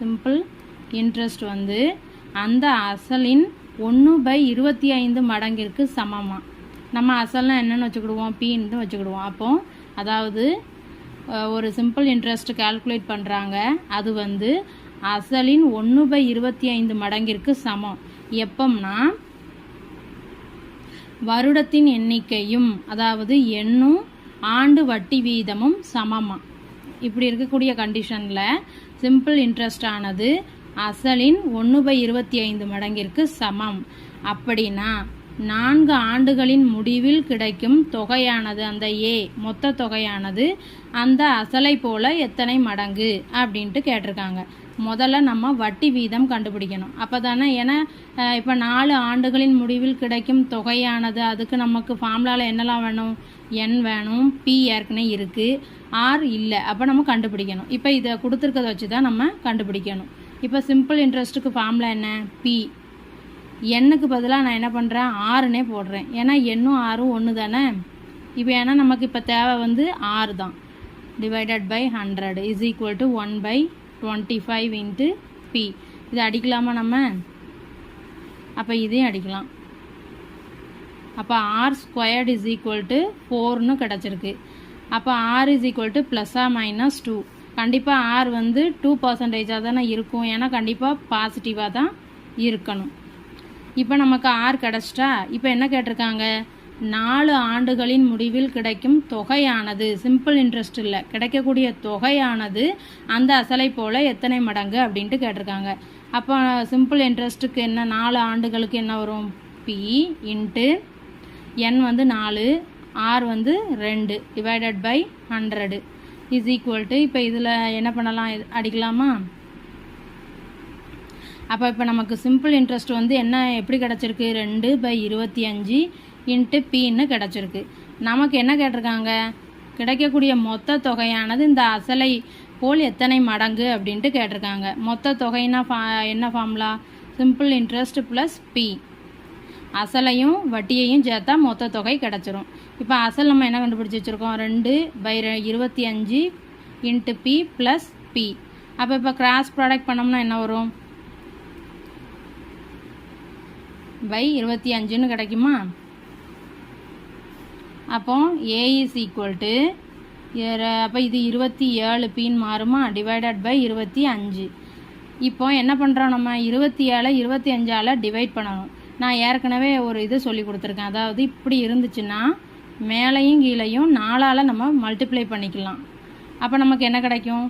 Simple interest வந்து அந்த அசலின் ஒன்று பை இருபத்தி ஐந்து மடங்கிற்கு சமமாக நம்ம அசல்னா என்னென்னு வச்சுக்கிடுவோம் பீன்னு வச்சுக்கிடுவோம். அப்போ அதாவது ஒரு சிம்பிள் இன்ட்ரெஸ்ட் கால்குலேட் பண்ணுறாங்க அது வந்து அசலின் ஒன்று பை இருபத்தி ஐந்து மடங்கிற்கு சமம். எப்பம்னா வருடத்தின் எண்ணிக்கையும் அதாவது எண்ணும் ஆண்டு வட்டி வீதமும் சமமாக இப்படி இருக்கக்கூடிய கண்டிஷனில் சிம்பிள் இன்ட்ரெஸ்ட் ஆனது அசலின் ஒன்று பை இருபத்தி ஐந்து மடங்கிற்கு சமம். அப்படின்னா நான்கு ஆண்டுகளின் முடிவில் கிடைக்கும் தொகையானது அந்த ஏ மொத்த தொகையானது அந்த அசலை போல எத்தனை மடங்கு? அப்படின்ட்டு கேட்டிருக்காங்க. முதல்ல நம்ம வட்டி வீதம் கண்டுபிடிக்கணும். அப்போ தானே ஏன்னா இப்போ நாலு ஆண்டுகளின் முடிவில் கிடைக்கும் தொகையானது அதுக்கு நமக்கு ஃபார்முலாவில் என்னெல்லாம் வேணும்? என் வேணும் பி ஏற்கனவே இருக்குது ஆர் இல்லை. அப்போ நம்ம கண்டுபிடிக்கணும். இப்போ இதை கொடுத்துருக்கதை வச்சு தான் நம்ம கண்டுபிடிக்கணும். இப்போ சிம்பிள் இன்ட்ரெஸ்ட்டுக்கு ஃபார்முலா என்ன? பி எண்ணுக்கு பதிலாக நான் என்ன பண்ணுறேன் ஆறுனே போடுறேன். ஏன்னா எண்ணும் ஆறும் ஒன்று தானே? இப்போ ஏன்னா நமக்கு இப்போ தேவை வந்து ஆறு தான். Divided by hundred is equal to one by twenty five into P இது அடிக்கலாமா நம்ம? அப்போ இதையும் அடிக்கலாம். அப்போ R squared is equal to ஃபோர்னு கிடச்சிருக்கு. அப்போ ஆர் இஸ் ஈக்குவல் டு ப்ளஸ்ஸா மைனஸ் டூ கண்டிப்பாக ஆர் வந்து டூ பர்சன்டேஜாக தானே இருக்கும். ஏன்னா கண்டிப்பாக பாசிட்டிவாக தான் இருக்கணும். இப்போ நமக்கு ஆர் கிடச்சிட்டா இப்போ என்ன கேட்டிருக்காங்க? நாலு ஆண்டுகளின் முடிவில் கிடைக்கும் தொகையானது. சிம்பிள் இன்ட்ரெஸ்ட் இல்லை. கிடைக்கக்கூடிய தொகையானது அந்த அசலை போல எத்தனை மடங்கு அப்படின்ட்டு கேட்டிருக்காங்க. அப்போ சிம்பிள் இன்ட்ரெஸ்ட்டுக்கு என்ன நாலு ஆண்டுகளுக்கு என்ன வரும்? பி இன்ட்டு என் வந்து நாலு ஆர் வந்து ரெண்டு divided by hundred is equal to இப்போ இதில் என்ன பண்ணலாம்? அடிக்கலாமா? அப்போ இப்போ நமக்கு சிம்பிள் இன்ட்ரெஸ்ட் வந்து என்ன எப்படி கிடச்சிருக்கு? ரெண்டு பை இருபத்தி அஞ்சு இன்ட்டு பின்னு கிடச்சிருக்கு. நமக்கு என்ன கேட்டிருக்காங்க? கிடைக்கக்கூடிய மொத்த தொகையானது இந்த அசலை போல் எத்தனை மடங்கு அப்படின்ட்டு கேட்டிருக்காங்க. மொத்த தொகைனா ஃபா என்ன formula simple interest plus P அசலையும் வட்டியையும் சேர்த்தா மொத்த தொகை கிடச்சிரும். இப்போ அசல் நம்ம என்ன கண்டுபிடிச்சி வச்சுருக்கோம்? ரெண்டு பை ரெ- இருபத்தி அஞ்சு இன்ட்டு பி ப்ளஸ் பி அப்போ இப்போ கிராஸ் ப்ராடக்ட் பண்ணோம்னா என்ன வரும்? பை இருபத்தி அஞ்சுன்னு கிடைக்குமா? அப்போ ஏ இஸ் ஈக்குவல் டு அப்போ இது இருபத்தி ஏழு பின்னு மாறுமா? டிவைடட் பை இருபத்தி அஞ்சு. இப்போ என்ன பண்ணுறோம் நம்ம? இருபத்தி ஏழை இருபத்தி அஞ்சால் டிவைட் பண்ணணும். நான் ஏற்கனவே ஒரு இது சொல்லி கொடுத்துருக்கேன். அதாவது இப்படி இருந்துச்சுன்னா மேலையும் கீழையும் நாலால் நம்ம மல்டிப்ளை பண்ணிக்கலாம். அப்போ நமக்கு என்ன கிடைக்கும்?